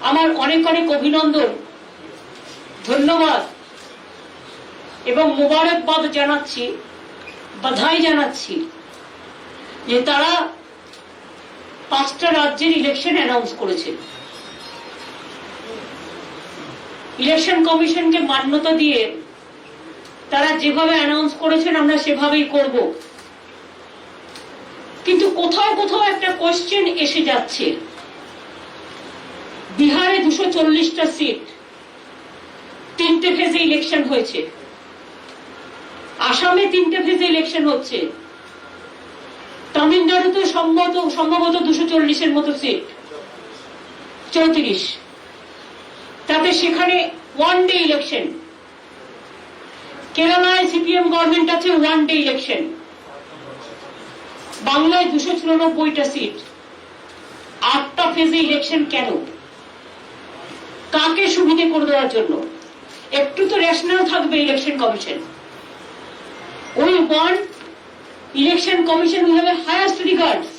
আমার অনেক অনেক অভিনন্দন। ধন্যবাদ। এবং মোবারকবাদ জানাচ্ছি, বাধাই জানাচ্ছি যে তারা পাঁচটা রাজ্যের ইলেকশন অ্যানাউন্স করেছে। ইলেকশন কমিশনকে মান্যতা দিয়ে তারা যেভাবে অ্যানাউন্স করেছেন, আমরা সেভাবেই করব। কিন্তু কোথাও কোথাও একটা কোয়েশ্চেন এসে যাচ্ছে। দুশো চল্লিশটা সিট তিনটে ফেজে ইলেকশন হয়েছে। আসামে তিনটে ফেজে ইলেকশন হচ্ছে। তামিলনাড়ুতে সম্ভবত সম্ভবত দুশো চল্লিশের মতো সিট চৌত্রিশ। তাতে সেখানে ওয়ান ডে ইলেকশন কেরালায় সিপিএম গভর্নমেন্ট আছে ওয়ান ডে ইলেকশন বাংলায় দুশো চুরানব্বইটা সিট আটটা ফেজে ইলেকশন কেন? কাকে সুবিধে করে দেওয়ার জন্য একটু তো রেশনাল থাকবে ইলেকশন কমিশন ওই one election commission will have a highest regards.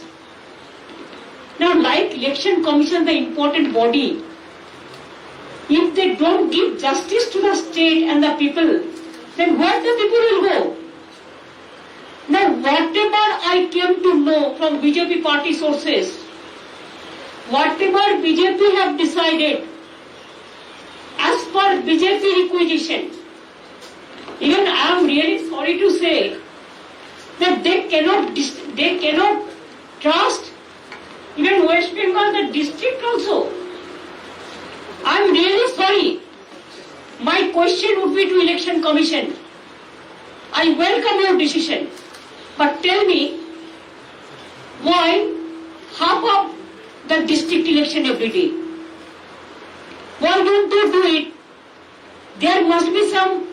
Now, like election commission, the important body, if they don't give justice to the state and the people, then where the people will go? Now, whatever I came to know from BJP party sources, whatever BJP have decided, per BJP requisition, even I am really sorry to say that they cannot they cannot trust even West Bengal, the district also. I am really sorry. My question would be to Election Commission. I welcome your decision, but tell me why half of the district election every day? Why don't they do it? There must be some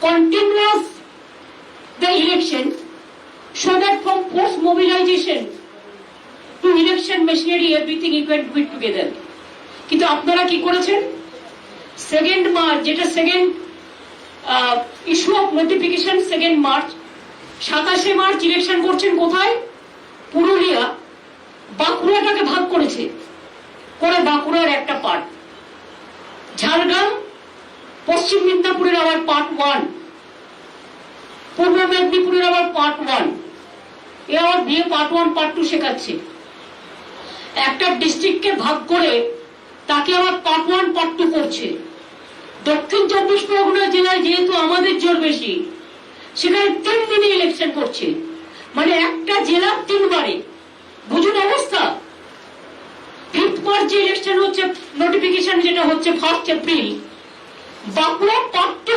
continuous the election so that from post mobilization to election machinery everything you can do it together কিন্তু আপনারা কি করেছেন second March যেটা second issue of notification second March সাতাশে March election করছেন কোথায় পুরুলিয়া বাঁকুড়াটাকে ভাগ করেছে করে বাঁকুড়ার একটা পার্ট ঝাড়গ্রাম পশ্চিম মেদিনীপুরের আবার পার্ট ওয়ান পূর্ব মেদিনীপুরের আবার পার্ট ওয়ান এ আবার বিয়ে পার্ট ওয়ান পার্ট টু শেখাচ্ছে। একটা ডিস্ট্রিক্টকে ভাগ করে তাকে আবার পার্ট ওয়ান পার্ট টু করছে। দক্ষিণ চব্বিশ পরগনা জেলায় যেহেতু আমাদের জোর বেশি, সেখানে তিন দিনে ইলেকশন করছে। মানে একটা জেলা তিনবারে। বুঝুন অবস্থা? ফিফথ মার্চ যে ইলেকশন হচ্ছে নোটিফিকেশন যেটা হচ্ছে first April Bankura part two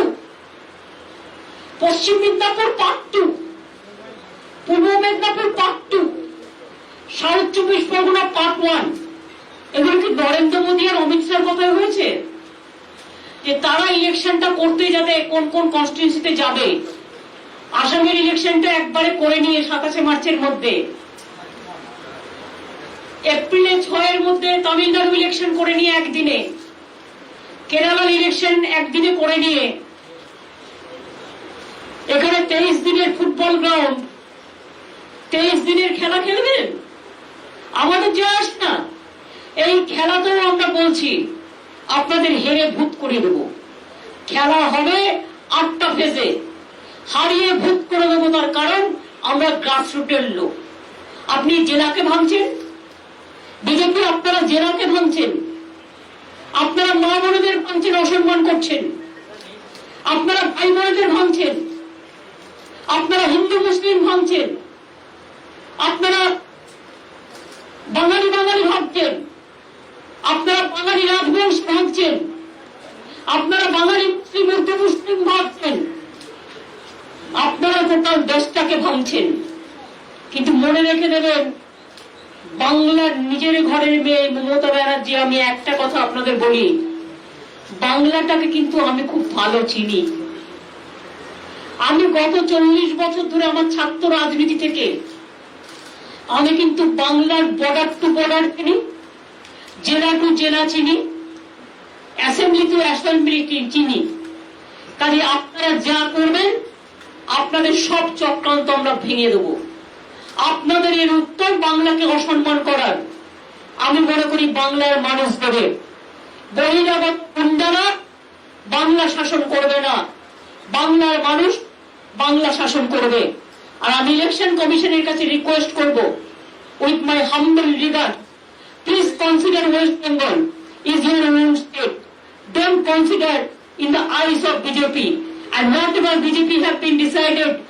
Paschim Medinipur part two পূর্ব মেদিনীপুর পার্ট টু সাউথ চব্বিশ পরগনা পার্ট ওয়ান এগুলো কি নরেন্দ্র মোদী আর অমিত শাহর কথায় হয়েছে? যে তারা ইলেকশনটা করতে যাতে কোন কোন কনস্টিটিউন্সিতে যাবে। আসামের ইলেকশনটা একবারে করে নিয়ে সাতাশে মার্চের মধ্যে। এপ্রিলে ছয়ের মধ্যে তামিলনাড়ু ইলেকশন করে নিয়ে একদিনে। কেরালার ইলেকশন একদিনে করে নিয়ে এখানে তেইশ দিনের ফুটবল গ্রাউন্ড তেইশ দিনের খেলা খেলবেন আমাদের যে আস না, এই খেলাতেও আমরা বলছি, আপনাদের হেরে ভূত করে দেব। খেলা হবে আটটা ফেজে হারিয়ে ভূত করে দেবো তার কারণ, আমরা গ্রাসরুটের লোক। আপনি জেলাকে ভাঙছেন? বিজেপি আপনারা জেলাকে ভাঙছেন? আপনারা মা বোনেদের ভাঙছেন অসম্মান করছেন। আপনারা ভাই বোনেদের ভাঙছেন আপনারা হিন্দু, মুসলিম ভাঙছেন আপনারা বাঙালি বাঙালি ভাবছেন আপনারা বাঙালি রাজবংশ ভাবছেন আপনারা বাঙালি মুসলিম উর্দু মুসলিম ভাবছেন আপনারা টোটাল দেশটাকে ভাঙছেন। কিন্তু মনে রেখে দেবেন বাংলার নিজের ঘরের মেয়ে মমতা ব্যানার্জি, আমি একটা কথা আপনাদের বলি। বাংলাটাকে কিন্তু আমি খুব ভালো চিনি। আমি গত চল্লিশ বছর ধরে আমার ছাত্র রাজনীতি থেকে, আমি কিন্তু বাংলার বর্ডার টু বর্ডার চিনি, জেলা টু জেলা চিনি অ্যাসেম্বলি টু অ্যাসেম্বলি চিনি। কাজে আপনারা যা করবেন, আপনাদের সব চক্রান্ত আমরা ভেঙে দেব। আপনাদের এর উত্তর বাংলাকে অসম্মান করার আমি মনে করি বাংলার মানুষ দেবে বহিরাগত গুন্ডারা বাংলা শাসন করবে না বাংলার মানুষ বাংলা শাসন করবে আর আমি ইলেকশন কমিশনের কাছে রিকোয়েস্ট করব with my humble regard please consider West Bengal is your own state. Don't consider in the eyes of BJP. And whatever BJP have been decided,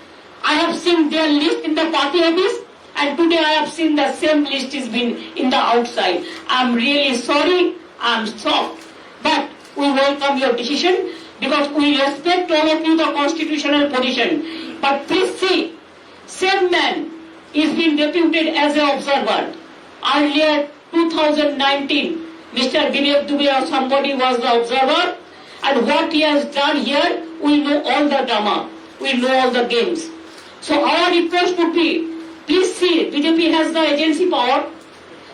I have seen their list in the party office and today I have seen the same list is been in the outside. I'm really sorry, I'm shocked. But we welcome your decision because we respect all of you the constitutional position. But please see, same man is being deputed as an observer. Earlier, 2019, Mr. Vinay Dubey or somebody was the observer, and what he has done here, we know all the drama, we know all the games. So our request would be, please see, BJP has the agency power,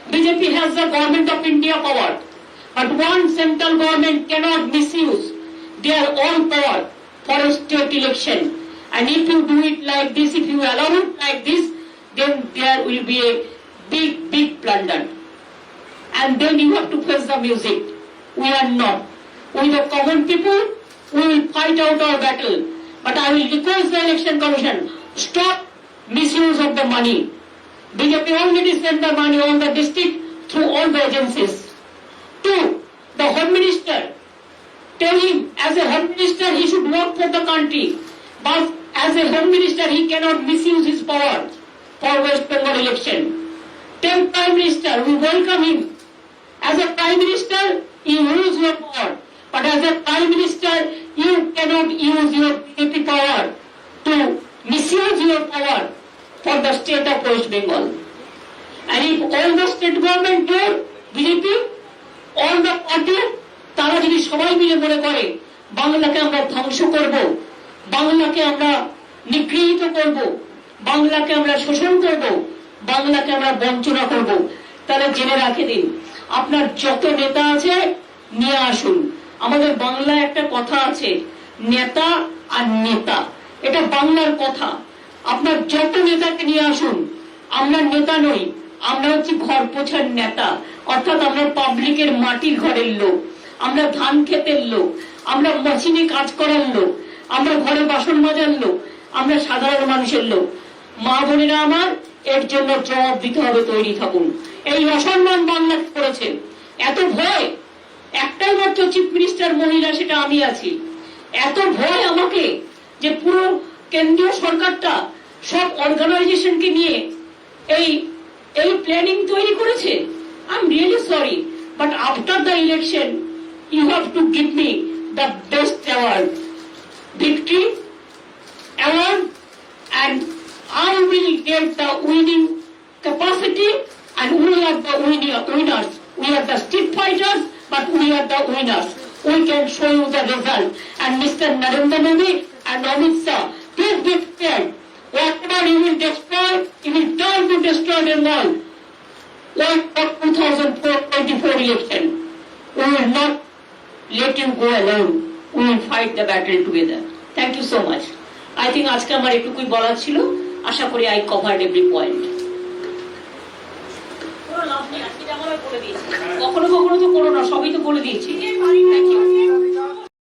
BJP has the government of India power, but one central government cannot misuse their own power for a state election. And if you do it like this, if you allow it like this, then there will be a big, big plunder. And then you have to face the music. We are not. We the common people, we will fight out our battle. But I will request the election commission, stop misuse of the money. BJP already sent the money on the district through all the agencies. Two, the home minister, tell him as a home minister he should work for the country. But as a home minister he cannot misuse his power for West Bengal election. Tell Prime Minister, we welcome him. As a Prime Minister, you use your power. But as a Prime Minister, you cannot use your power to misuse your power for the state of West Bengal. And if all the state government do, BJP, all the party, তারা যদি সবাই মিলে মনে করে বাংলাকে আমরা ধ্বংস করব বাংলাকে আমরা নিগৃহীত করব বাংলাকে আমরা শোষণ করব বাংলাকে আমরা বঞ্চনা করব তাহলে জেনে রাখে দিন আপনার যত নেতা আছে নিয়ে আসুন। আমাদের বাংলায় একটা কথা আছে নেতা আর নেতা। এটা বাংলার কথা। আপনার যত নেতাকে নিয়ে আসুন, আমরা নেতা নই, আমরা হচ্ছে ঘর পোছার নেতা। অর্থাৎ আমরা পাবলিকের মাটির ঘরের লোক, আমরা ধান ক্ষেতের লোক, আমরা মেশিনে কাজ করার লোক, আমরা ঘরে বাসন মাজার লোক, আমরা সাধারণ মানুষের লোক। মা বোনেরা আমার, এর জন্য জবাব দিতে হবে, তৈরি থাকুন। এই অসম্মান বাংলা করেছে এত ভয়? একটাই মাত্র চিফ মিনিস্টার মহিলা, সেটা আমি আছি। এত ভয় আমাকে যে পুরো কেন্দ্রীয় সরকারটা সব অর্গানাইজেশনকে নিয়ে এই এই প্ল্যানিং তৈরি করেছে I am really sorry but after the election you have to give me the best award victory award and I will get the winning capacity and we are the winning, winners. We are the street fighters but we are the winners. We can show you the result. And Mr. Narendra Modi and Amit Be prepared. Whatever you will destroy, you will turn to destroy them all. Like the 2024 election. We will not let you go alone. We will fight the battle together. Thank you so much. I think আজকে আমার এটুকুই বলার ছিল আশা করি I covered every point কখনো কখনো তো করো না সবই তো বলে দিয়েছি থ্যাংক ইউ